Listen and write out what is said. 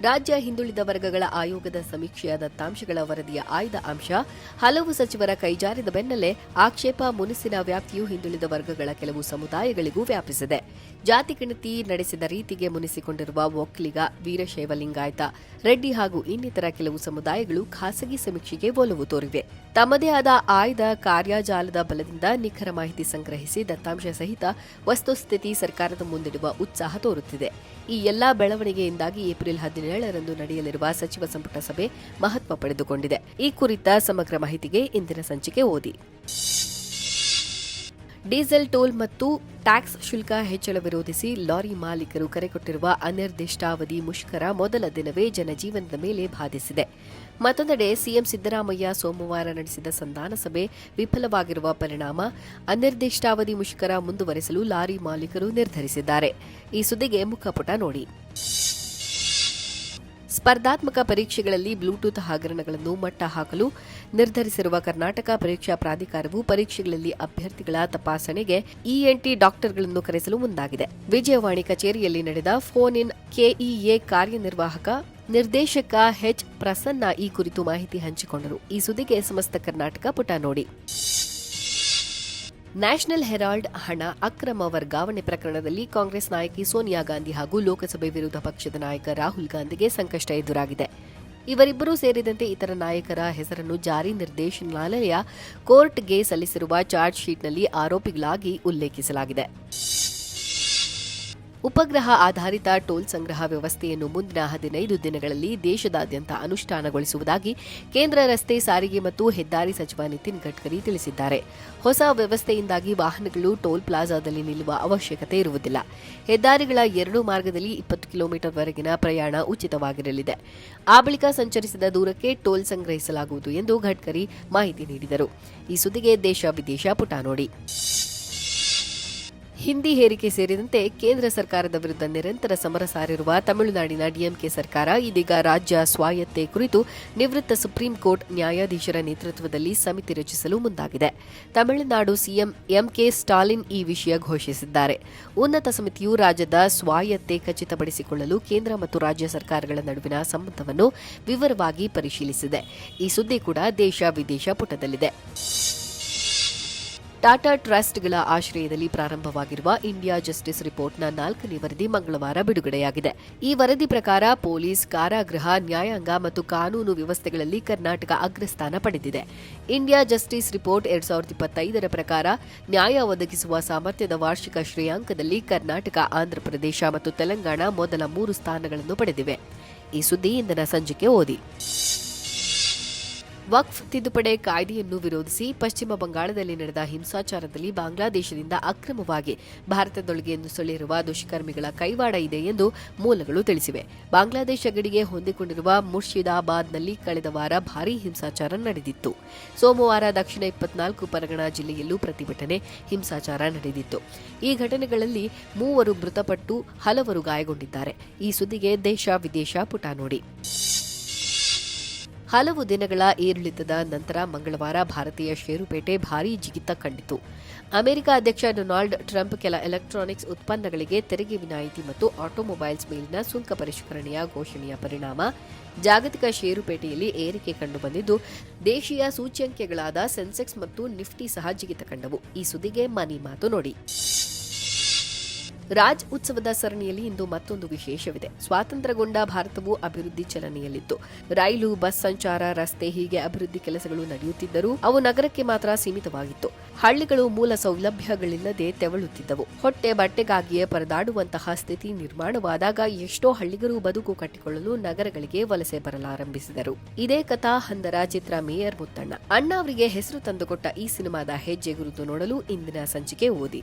ರಾಜ್ಯ ಹಿಂದುಳಿದ ವರ್ಗಗಳ ಆಯೋಗದ ಸಮೀಕ್ಷೆಯ ದತ್ತಾಂಶಗಳ ವರದಿಯ ಆಯ್ದ ಅಂಶ, ಹಲವು ಸಚಿವರ ಕೈಜಾರಿದ ಬೆನ್ನಲ್ಲೇ ಆಕ್ಷೇಪ ಮುನಿಸಿನ ವ್ಯಾಪ್ತಿಯು ಹಿಂದುಳಿದ ವರ್ಗಗಳ ಕೆಲವು ಸಮುದಾಯಗಳಿಗೂ ವ್ಯಾಪಿಸಿದೆ. ಜಾತಿ ಗಣತಿ ನಡೆಸಿದ ರೀತಿಗೆ ಮುನಿಸಿಕೊಂಡಿರುವ ಒಕ್ಕಲಿಗ ವೀರಶೈವ ಲಿಂಗಾಯತ ರೆಡ್ಡಿ ಹಾಗೂ ಇನ್ನಿತರ ಕೆಲವು ಸಮುದಾಯಗಳು ಖಾಸಗಿ ಸಮೀಕ್ಷೆಗೆ ಒಲವು ತೋರಿವೆ. ತಮ್ಮದೇ ಆದ ಆಯ್ದ ಕಾರ್ಯಜಾಲದ ಬಲದಿಂದ ನಿಖರ ಮಾಹಿತಿ ಸಂಗ್ರಹಿಸಿ ದತ್ತಾಂಶ ಸಹಿತ ವಸ್ತುಸ್ಥಿತಿ ಸರ್ಕಾರದ ಮುಂದಿಡುವ ಉತ್ಸಾಹ ತೋರುತ್ತಿದೆ. ಈ ಎಲ್ಲಾ ಬೆಳವಣಿಗೆಯಿಂದಾಗಿ ಏಪ್ರಿಲ್ ಹದಿನೇಳರಂದು ನಡೆಯಲಿರುವ ಸಚಿವ ಸಂಪುಟ ಸಭೆ ಮಹತ್ವ ಪಡೆದುಕೊಂಡಿದೆ. ಈ ಕುರಿತ ಸಮಗ್ರ ಮಾಹಿತಿಗೆ ಇಂದಿನ ಸಂಚಿಕೆ ಓದಿ. ಡೀಸೆಲ್ ಟೋಲ್ ಮತ್ತು ಟ್ಯಾಕ್ಸ್ ಶುಲ್ಕ ಹೆಚ್ಚಳ ವಿರೋಧಿಸಿ ಲಾರಿ ಮಾಲೀಕರು ಕರೆಕೊಟ್ಟಿರುವ ಅನಿರ್ದಿಷ್ಟಾವಧಿ ಮುಷ್ಕರ ಮೊದಲ ದಿನವೇ ಜನಜೀವನದ ಮೇಲೆ ಬಾಧಿಸಿದೆ. ಮತ್ತೊಂದೆಡೆ ಸಿಎಂ ಸಿದ್ದರಾಮಯ್ಯ ಸೋಮವಾರ ನಡೆಸಿದ ಸಂಧಾನ ಸಭೆ ವಿಫಲವಾಗಿರುವ ಪರಿಣಾಮ ಅನಿರ್ದಿಷ್ಟಾವಧಿ ಮುಷ್ಕರ ಮುಂದುವರೆಸಲು ಲಾರಿ ಮಾಲೀಕರು ನಿರ್ಧರಿಸಿದ್ದಾರೆ. ಈ ಸುದ್ದಿಗೆ ಮುಖಪುಟ ನೋಡಿ. ಸ್ಪರ್ಧಾತ್ಮಕ ಪರೀಕ್ಷೆಗಳಲ್ಲಿ ಬ್ಲೂಟೂತ್ ಹಗರಣಗಳನ್ನು ಮಟ್ಟ ಹಾಕಲು ನಿರ್ಧರಿಸಿರುವ ಕರ್ನಾಟಕ ಪರೀಕ್ಷಾ ಪ್ರಾಧಿಕಾರವು ಪರೀಕ್ಷೆಗಳಲ್ಲಿ ಅಭ್ಯರ್ಥಿಗಳ ತಪಾಸಣೆಗೆ ಇಎನ್ಟಿ ಡಾಕ್ಟರ್ಗಳನ್ನು ಕರೆಸಲು ಮುಂದಾಗಿದೆ. ವಿಜಯವಾಣಿ ಕಚೇರಿಯಲ್ಲಿ ನಡೆದ ಫೋನ್ ಇನ್ ಕೆಇಎ ಕಾರ್ಯನಿರ್ವಾಹಕ ನಿರ್ದೇಶಕ ಎಚ್ ಪ್ರಸನ್ನ ಈ ಕುರಿತು ಮಾಹಿತಿ ಹಂಚಿಕೊಂಡರು. ಈ ಸುದ್ದಿಗೆ ಸಮಸ್ತ ಕರ್ನಾಟಕ ಪುಟ ನೋಡಿ. ನ್ಯಾಷನಲ್ ಹೆರಾಲ್ಡ್ ಹಣ ಅಕ್ರಮ ವರ್ಗಾವಣೆ ಪ್ರಕರಣದಲ್ಲಿ ಕಾಂಗ್ರೆಸ್ ನಾಯಕಿ ಸೋನಿಯಾ ಗಾಂಧಿ ಹಾಗೂ ಲೋಕಸಭೆ ವಿರೋಧ ಪಕ್ಷದ ನಾಯಕ ರಾಹುಲ್ ಗಾಂಧಿಗೆ ಸಂಕಷ್ಟ ಎದುರಾಗಿದೆ. ಇವರಿಬ್ಬರೂ ಸೇರಿದಂತೆ ಇತರ ನಾಯಕರ ಹೆಸರನ್ನು ಜಾರಿ ನಿರ್ದೇಶನಾಲಯ ಕೋರ್ಟ್ಗೆ ಸಲ್ಲಿಸಿರುವ ಚಾರ್ಜ್ ಶೀಟ್ನಲ್ಲಿ ಆರೋಪಿಗಳಾಗಿ ಉಲ್ಲೇಖಿಸಲಾಗಿದೆ. ಉಪಗ್ರಹ ಆಧಾರಿತ ಟೋಲ್ ಸಂಗ್ರಹ ವ್ಯವಸ್ಥೆಯನ್ನು ಮುಂದಿನ ಹದಿನೈದು ದಿನಗಳಲ್ಲಿ ದೇಶದಾದ್ಯಂತ ಅನುಷ್ಠಾನಗೊಳಿಸುವುದಾಗಿ ಕೇಂದ್ರ ರಸ್ತೆ ಸಾರಿಗೆ ಮತ್ತು ಹೆದ್ದಾರಿ ಸಚಿವ ನಿತಿನ್ ಗಡ್ಕರಿ ತಿಳಿಸಿದ್ದಾರೆ. ಹೊಸ ವ್ಯವಸ್ಥೆಯಿಂದಾಗಿ ವಾಹನಗಳು ಟೋಲ್ ಪ್ಲಾಜಾದಲ್ಲಿ ನಿಲ್ಲುವ ಅವಶ್ಯಕತೆ ಇರುವುದಿಲ್ಲ. ಹೆದ್ದಾರಿಗಳ ಎರಡು ಮಾರ್ಗದಲ್ಲಿ ಇಪ್ಪತ್ತು ಕಿಲೋಮೀಟರ್ ವರೆಗಿನ ಪ್ರಯಾಣ ಉಚಿತವಾಗಿರಲಿದೆ. ಆ ಬಳಿಕ ಸಂಚರಿಸಿದ ದೂರಕ್ಕೆ ಟೋಲ್ ಸಂಗ್ರಹಿಸಲಾಗುವುದು ಎಂದು ಗಡ್ಕರಿ ಮಾಹಿತಿ ನೀಡಿದರು. ಈ ಸುದ್ದಿಗೆ ದೇಶ ವಿದೇಶ ಪುಟ ನೋಡಿ ಹಿಂದಿ ಹೇರಿಕೆ ಸೇರಿದಂತೆ ಕೇಂದ್ರ ಸರ್ಕಾರದ ವಿರುದ್ಧ ನಿರಂತರ ಸಮರ ಸಾರಿರುವ ತಮಿಳುನಾಡಿನ ಡಿಎಂಕೆ ಸರ್ಕಾರ ಇದೀಗ ರಾಜ್ಯ ಸ್ವಾಯತ್ತೆ ಕುರಿತು ನಿವೃತ್ತ ಸುಪ್ರೀಂ ಕೋರ್ಟ್ ನ್ಯಾಯಾಧೀಶರ ನೇತೃತ್ವದಲ್ಲಿ ಸಮಿತಿ ರಚಿಸಲು ಮುಂದಾಗಿದೆ. ತಮಿಳುನಾಡು ಸಿಎಂ ಎಂಕೆ ಸ್ಟಾಲಿನ್ ಈ ವಿಷಯ ಘೋಷಿಸಿದ್ದಾರೆ. ಉನ್ನತ ಸಮಿತಿಯು ರಾಜ್ಯದ ಸ್ವಾಯತ್ತೆ ಖಚಿತಪಡಿಸಿಕೊಳ್ಳಲು ಕೇಂದ್ರ ಮತ್ತು ರಾಜ್ಯ ಸರ್ಕಾರಗಳ ನಡುವಿನ ಸಂಬಂಧವನ್ನು ವಿವರವಾಗಿ ಪರಿಶೀಲಿಸಿದೆ. ಈ ಸುದ್ದಿ ಕೂಡ ದೇಶ ವಿದೇಶ ಪುಟದಲ್ಲಿದೆ. ಟಾಟಾ ಟ್ರಸ್ಟ್ಗಳ ಆಶ್ರಯದಲ್ಲಿ ಪ್ರಾರಂಭವಾಗಿರುವ ಇಂಡಿಯಾ ಜಸ್ಟಿಸ್ ರಿಪೋರ್ಟ್ನ ನಾಲ್ಕನೇ ವರದಿ ಮಂಗಳವಾರ ಬಿಡುಗಡೆಯಾಗಿದೆ. ಈ ವರದಿ ಪ್ರಕಾರ ಪೊಲೀಸ್, ಕಾರಾಗೃಹ, ನ್ಯಾಯಾಂಗ ಮತ್ತು ಕಾನೂನು ವ್ಯವಸ್ಥೆಗಳಲ್ಲಿ ಕರ್ನಾಟಕ ಅಗ್ರಸ್ಥಾನ ಪಡೆದಿದೆ. ಇಂಡಿಯಾ ಜಸ್ಟಿಸ್ ರಿಪೋರ್ಟ್ ಎರಡ್ ಸಾವಿರದ ಇಪ್ಪತ್ತೈದರ ಪ್ರಕಾರ ನ್ಯಾಯ ಒದಗಿಸುವ ಸಾಮರ್ಥ್ಯದ ವಾರ್ಷಿಕ ಶ್ರೇಯಾಂಕದಲ್ಲಿ ಕರ್ನಾಟಕ, ಆಂಧ್ರಪ್ರದೇಶ ಮತ್ತು ತೆಲಂಗಾಣ ಮೊದಲ ಮೂರು ಸ್ಥಾನಗಳನ್ನು ಪಡೆದಿವೆ. ಈ ಸುದ್ದಿ ಇಂದಿನ ಓದಿ. ವಕ್ಫ್ ತಿದ್ದುಪಡಿ ಕಾಯ್ದೆಯನ್ನು ವಿರೋಧಿಸಿ ಪಶ್ಚಿಮ ಬಂಗಾಳದಲ್ಲಿ ನಡೆದ ಹಿಂಸಾಚಾರದಲ್ಲಿ ಬಾಂಗ್ಲಾದೇಶದಿಂದ ಅಕ್ರಮವಾಗಿ ಭಾರತದೊಳಗೆ ನುಸುಳಿರುವ ದುಷ್ಕರ್ಮಿಗಳ ಕೈವಾಡ ಇದೆ ಎಂದು ಮೂಲಗಳು ತಿಳಿಸಿವೆ. ಬಾಂಗ್ಲಾದೇಶ ಗಡಿಗೆ ಹೊಂದಿಕೊಂಡಿರುವ ಮುರ್ಷಿದಾಬಾದ್ನಲ್ಲಿ ಕಳೆದ ವಾರ ಭಾರೀ ಹಿಂಸಾಚಾರ ನಡೆದಿತ್ತು. ಸೋಮವಾರ ದಕ್ಷಿಣ ಇಪ್ಪತ್ನಾಲ್ಕು ಪರಗಣ ಜಿಲ್ಲೆಯಲ್ಲೂ ಪ್ರತಿಭಟನೆ, ಹಿಂಸಾಚಾರ ನಡೆದಿತ್ತು. ಈ ಘಟನೆಗಳಲ್ಲಿ ಮೂವರು ಮೃತಪಟ್ಟು ಹಲವರು ಗಾಯಗೊಂಡಿದ್ದಾರೆ. ಈ ಸುದ್ದಿಗೆ ದೇಶ ವಿದೇಶ ಪುಟ ನೋಡಿ. ಹಲವು ದಿನಗಳ ಏರಿಳಿತದ ನಂತರ ಮಂಗಳವಾರ ಭಾರತೀಯ ಷೇರುಪೇಟೆ ಭಾರೀ ಜಿಗಿತ ಕಂಡಿತು. ಅಮೆರಿಕ ಅಧ್ಯಕ್ಷ ಡೊನಾಲ್ಡ್ ಟ್ರಂಪ್ ಕೆಲ ಎಲೆಕ್ಟ್ರಾನಿಕ್ಸ್ ಉತ್ಪನ್ನಗಳಿಗೆ ತೆರಿಗೆ ವಿನಾಯಿತಿ ಮತ್ತು ಆಟೋಮೊಬೈಲ್ಸ್ ಮೇಲಿನ ಸುಂಕ ಪರಿಷ್ಕರಣೆಯ ಘೋಷಣೆಯ ಪರಿಣಾಮ ಜಾಗತಿಕ ಷೇರುಪೇಟೆಯಲ್ಲಿ ಏರಿಕೆ ಕಂಡುಬಂದಿದ್ದು, ದೇಶೀಯ ಸೂಚ್ಯಂಕೆಗಳಾದ ಸೆನ್ಸೆಕ್ಸ್ ಮತ್ತು ನಿಫ್ಟಿ ಸಹ ಜಿಗಿತ ಕಂಡವು. ಈ ಸುದ್ದಿಗೆ ಮನಿ ಮಾತು ನೋಡಿ. ರಾಜ್ ಉತ್ಸವದ ಸರಣಿಯಲ್ಲಿ ಇಂದು ಮತ್ತೊಂದು ವಿಶೇಷವಿದೆ. ಸ್ವಾತಂತ್ರ್ಯಗೊಂಡ ಭಾರತವು ಅಭಿವೃದ್ಧಿ ಚಲನೆಯಲ್ಲಿತ್ತು. ರೈಲು, ಬಸ್ ಸಂಚಾರ, ರಸ್ತೆ ಹೀಗೆ ಅಭಿವೃದ್ಧಿ ಕೆಲಸಗಳು ನಡೆಯುತ್ತಿದ್ದರೂ ಅವು ನಗರಕ್ಕೆ ಮಾತ್ರ ಸೀಮಿತವಾಗಿತ್ತು. ಹಳ್ಳಿಗಳು ಮೂಲ ಸೌಲಭ್ಯಗಳಿಲ್ಲದೆ ತೆವಳುತ್ತಿದ್ದವು. ಹೊಟ್ಟೆ ಬಟ್ಟೆಗಾಗಿಯೇ ಪರದಾಡುವಂತಹ ಸ್ಥಿತಿ ನಿರ್ಮಾಣವಾದಾಗ ಎಷ್ಟೋ ಹಳ್ಳಿಗರು ಬದುಕು ಕಟ್ಟಿಕೊಳ್ಳಲು ನಗರಗಳಿಗೆ ವಲಸೆ ಬರಲಾರಂಭಿಸಿದರು. ಇದೇ ಕಥಾ ಹಂದರ ಚಿತ್ರ ಮೇಯರ್ ಮುತ್ತಣ್ಣ. ಅಣ್ಣ ಅವರಿಗೆ ಹೆಸರು ತಂದುಕೊಟ್ಟ ಈ ಸಿನಿಮಾದ ಹೆಜ್ಜೆ ಗುರುತು ನೋಡಲು ಇಂದಿನ ಸಂಚಿಕೆ ಓದಿ.